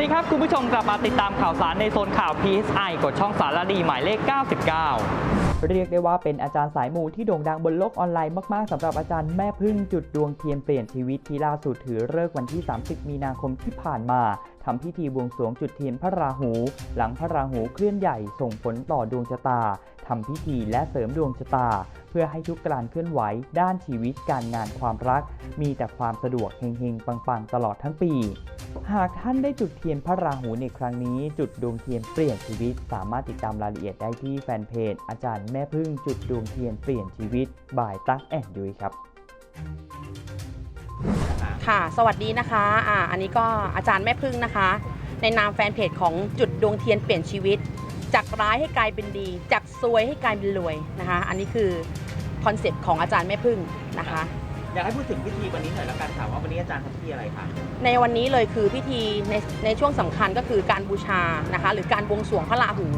ดีครับ คุณผู้ชมกลับมาติดตามข่าวสารในโซนข่าว PSI กดช่องสารดีหมายเลข 99 เรียกได้ว่าเป็นอาจารย์สายมูที่โด่งดังบนโลกออนไลน์มาก ๆสำหรับอาจารย์แม่พึ่งจุดดวงเทียนเปลี่ยนชีวิตที่ล่าสุดถือเลิกวันที่ 30 มีนาคมที่ผ่านมาทำพิธีบวงสรวงจุดเทียนพระราหู หลังพระราหูเคลื่อนใหญ่ส่งผลต่อดวงชะตาทำพิธีและเสริมดวงชะตา เพื่อให้ทุกการเคลื่อนไหวด้านชีวิตการงานความรัก มีแต่ความสะดวกเฮงๆ ปังๆ ตลอดทั้งปี หากท่านได้จุดเทียนพระราหูในครั้งนี้ จุดดวงเทียนเปลี่ยนชีวิต สามารถติดตามรายละเอียดได้ที่แฟนเพจ อาจารย์แม่พึ่งจุดดวงเทียนเปลี่ยนชีวิตบ่ายตั๊กแอนยุ้ยครับค่ะ สวัสดีนะคะอ่าอันนี้ก็อาจารย์แม่พึ่งนะคะ ในนามแฟนเพจของจุดดวงเทียนเปลี่ยนชีวิต จากร้ายให้กลายเป็นดี จากซวยให้กลายเป็นรวยนะคะ อันนี้คือ คอนเซปต์ของอาจารย์แม่พึ่งนะคะ อยากให้พูดถึงพิธีวันนี้หน่อยละกันค่ะว่าวันนี้อาจารย์ทำพิธีอะไรคะในวันนี้เลยคือพิธีในในช่วงสำคัญก็คือการบูชานะคะ หรือการบวงสรวงพระราหู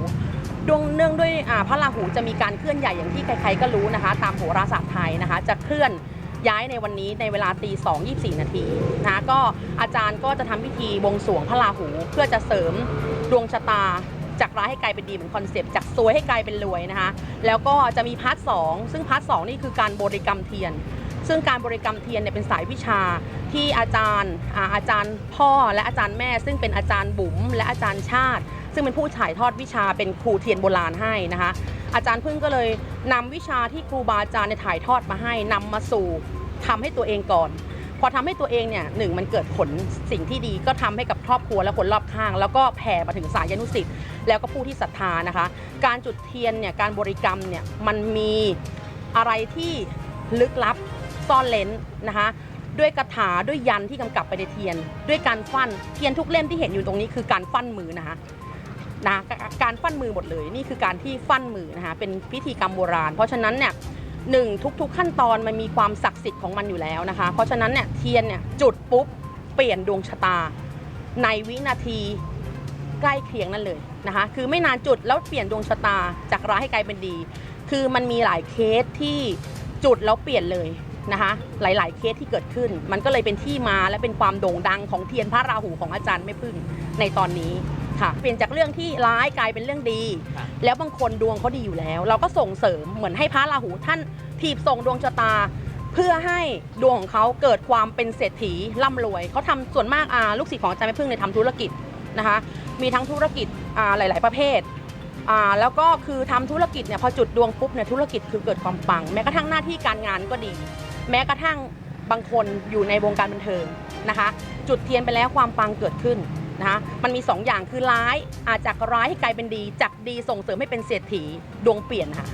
ดวงเนื่องด้วยอ่าพระราหูจะมีการเคลื่อนใหญ่อย่างที่ใครๆก็รู้นะคะ ตามโหราศาสตร์ไทยนะคะ จะเคลื่อนย้ายในวันนี้ในเวลาตีสองยี่สี่นาทีนะคะก็อาจารย์ก็จะทำพิธีบวงสรวงพระราหูเพื่อจะเสริมดวงชะตา จากร้ายให้กลายเป็นดีเหมือนคอนเซปต์จากซวยให้กลายเป็นรวยนะคะ แล้วก็จะมีพาร์ทสองซึ่งพาร์ทสองนี่คือการบริกรรมเทียน ซึ่งการบริกรรมเทียนเนี่ยเป็นสายวิชาที่อาจารย์อาอาจารย์พ่อและอาจารย์แม่ ซึ่งเป็นอาจารย์บุ๋มและอาจารย์ชาติ ซึ่งเป็นผู้ถ่ายทอดวิชาเป็นครูเทียนโบราณให้นะคะ อาจารย์พึ่งก็เลยนำวิชาที่ครูบาอาจารย์เนี่ยถ่ายทอดมาให้นำมาสู่ทำให้ตัวเองก่อน พอทำให้ตัวเองเนี่ยหนึ่งมันเกิดผลสิ่งที่ดีก็ทำให้กับครอบครัวและคนรอบข้าง แล้วก็แผ่มาถึงสายานุสิทธิ์แล้วก็ผู้ที่ศรัทธานะคะ การจุดเทียนเนี่ยการบริกรรมเนี่ยมันมีอะไรที่ลึกลับซ่อนเลนนะคะด้วยคาถาด้วยยันที่กำกับไปในเทียน ด้วยการฟันเทียนทุกเล่มที่เห็นอยู่ตรงนี้คือการฟันมือนะคะนะการฟันมือหมดเลยนี่คือการที่ฟันมือนะคะเป็นพิธีกรรมโบราณ เพราะฉะนั้นเนี่ย หนึ่งทุกๆขั้นตอนมันมีความศักดิ์สิทธิ์ของมันอยู่แล้วนะคะ เพราะฉะนั้นเนี่ยเทียนเนี่ยจุดปุ๊บเปลี่ยนดวงชะตา ในวินาทีใกล้เคียงนั่นเลยนะคะ คือไม่นานจุดแล้วเปลี่ยนดวงชะตาจากร้ายให้กลายเป็นดี คือมันมีหลายเคสที่จุดแล้วเปลี่ยนเลยนะคะ หลาย ๆ เคสที่เกิดขึ้น มันก็เลยเป็นที่มาและเป็นความโด่งดังของเทียนพระราหูของอาจารย์ไม่พึ่งในตอนนี้ ค่ะ เปลี่ยนจากเรื่องที่ร้ายกลายเป็นเรื่องดีแล้วบางคนดวงเขาดีอยู่แล้ว เราก็ส่งเสริมเหมือนให้พระราหูท่านถีบส่งดวงชะตา เพื่อให้ดวงของเขาเกิดความเป็นเศรษฐีร่ำรวยเขาทำส่วนมากอ่าลูกศิษย์ของอาจารย์แม่พึ่งในยทำธุรกิจนะคะ มีทั้งธุรกิจอ่าหลาย ๆ ประเภทอ่าแล้วก็คือทำธุรกิจเนี่ยพอจุดดวงปุ๊บเนี่ยธุรกิจคือเกิดความปัง แม้กระทั่งหน้าที่การงานก็ดี แม้กระทั่งบางคนอยู่ในวงการบันเทิงนะคะ จุดเทียนไปแล้วความปังเกิดขึ้น นะคะมันมี 2 อย่างคือร้ายอาจจากร้ายให้กลายเป็นดีจากดีส่งเสริมให้เป็นเศรษฐีดวงเปลี่ยนค่ะ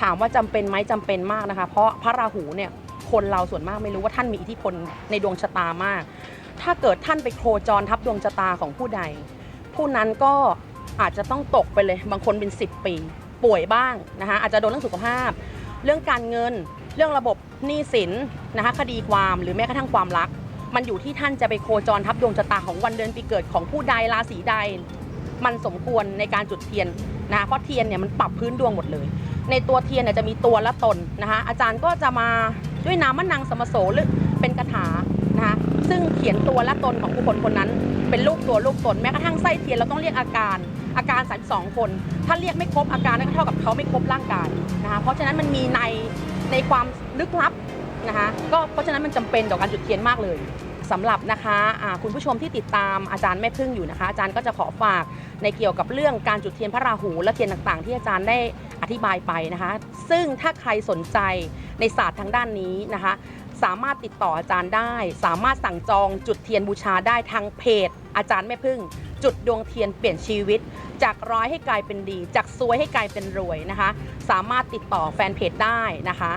ถามว่าจำเป็นไหมจำเป็นมากนะคะ เพราะพระราหูเนี่ยคนเราส่วนมากไม่รู้ว่าท่านมีอิทธิพลในดวงชะตามาก ถ้าเกิดท่านไปโคจรทับดวงชะตาของผู้ใด ผู้นั้นก็อาจจะต้องตกไปเลยบางคนเป็น 10 ปี ป่วยบ้างนะคะอาจจะโดนเรื่องสุขภาพ เรื่องการเงิน เรื่องระบบหนี้สินนะคะคดีความหรือแม้กระทั่งความรัก มันอยู่ที่ท่านจะไปโคจรทับดวงชะตาของวันเดือนปีเกิดของผู้ใดราศีใด มันสมควรในการจุดเทียนนะคะเพราะเทียนเนี่ยมันปรับพื้นดวงหมดเลย ในตัวเทียนเนี่ยจะมีตัวและตนนะคะอาจารย์ก็จะมาด้วยนามมะนังสมโสหรือเป็นคาถานะคะซึ่งเขียนตัวและตนของบุคคลคนนั้น เป็นรูปตัวรูปตนแม้กระทั่งไส้เทียนเราต้องเรียกอาการอาการ32คน ถ้าเรียกไม่ครบอาการนั่นก็เท่ากับเขาไม่ครบร่างกายนะคะเพราะฉะนั้นมันมีในในความลึกลับ นะคะก็เพราะฉะนั้นมันจำเป็นต่อการจุดเทียนมากเลยสำหรับนะคะอ่าคุณผู้ชมที่ติดตามอาจารย์แม่พึ่งอยู่นะคะ อาจารย์ก็จะขอฝากในเกี่ยวกับเรื่องการจุดเทียนพระราหู และเทียนต่างๆ ที่อาจารย์ได้อธิบายไปนะคะ ซึ่งถ้าใครสนใจในศาสตร์ทางด้านนี้นะคะ สามารถติดต่ออาจารย์ได้ สามารถสั่งจองจุดเทียนบูชาได้ทางเพจ อาจารย์แม่พึ่ง จุดดวงเทียนเปลี่ยนชีวิต จากร้ายให้กลายเป็นดี จากซวยให้กลายเป็นรวยนะคะ สามารถติดต่อแฟนเพจได้นะคะ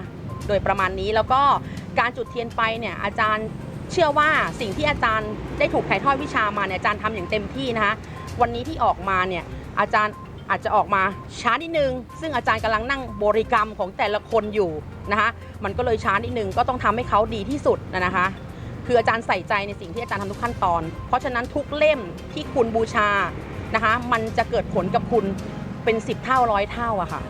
โดยประมาณนี้แล้วก็การจุดเทียนไปเนี่ยอาจารย์เชื่อว่าสิ่งที่อาจารย์ได้ถูกถ่ายทอดวิชามาเนี่ยอาจารย์ทำอย่างเต็มที่นะคะวันนี้ที่ออกมาเนี่ยอาจารย์อาจจะออกมาช้านิดนึง ซึ่งอาจารย์กำลังนั่งบริกรรมของแต่ละคนอยู่นะคะมันก็เลยช้านิดนึงก็ต้องทำให้เขาดีที่สุดนะคะ คืออาจารย์ใส่ใจในสิ่งที่อาจารย์ทำทุกขั้นตอน เพราะฉะนั้นทุกเล่มที่คุณบูชานะคะมันจะเกิดผลกับคุณเป็น 10 เท่าร้อยเท่าอะค่ะ